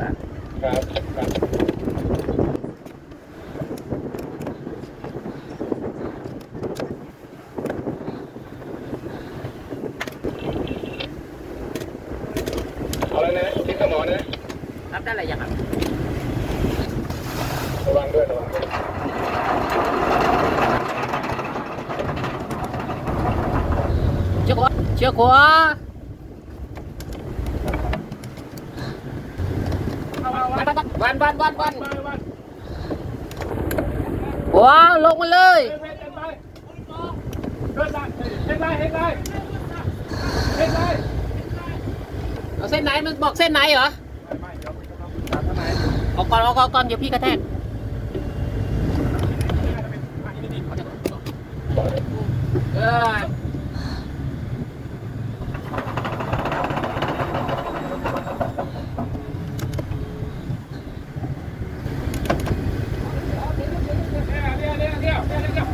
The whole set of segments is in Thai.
ครับครับเอาแล้วนะที่สมอนะรับได้อะไรยังครับระวังด้วยระวังด้วยเชือกขวาเชือกขว วันวันวันวันไปไปว้าวลงมาเลยไปเดินไปเดินไปเฮ็ดไรเฮ็ดไรเฮ็ดไรเอาเส้นไหนมึงบอกเส้นไหนเหรอไม่ไม่เดี๋ยวผมจะทำตามข้างในออกก่อนออกก่อนก่อนเดี๋ยวพี่กระแทกเออ เดี๋ยวเดี๋ยวเดี๋ยวเดี๋ยวเดี๋ยว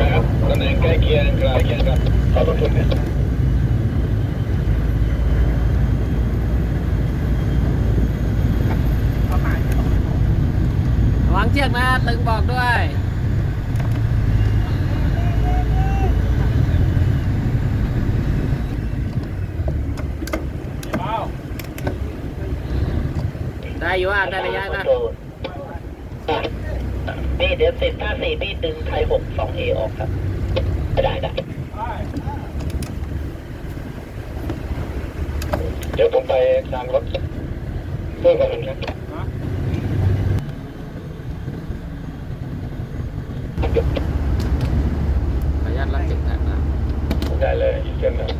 ครับตำแหน่งใกล้เคียงใกล้เคียงกับ ขอบคุณนะวังเชือกนะตึงบอกด้วยได้อยู่อะได้ระยะนะนี่เดี๋ยวสิบห้าสี่นี่ดึงไทยหกสองเอออกครับ เดี๋ยวผมไปทางรถเพื่อกันครับ ขออนุญาตรับจิกนะ ได้เลยอีกเส้นหนึ่ง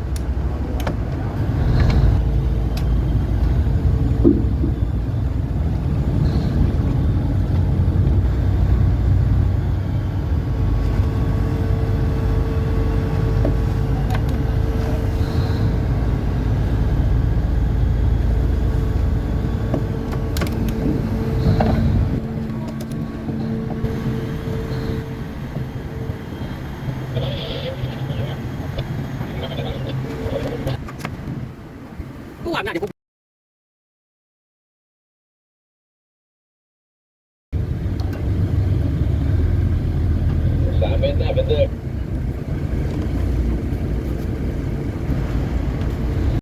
กู หวังนะเดี๋ยวผม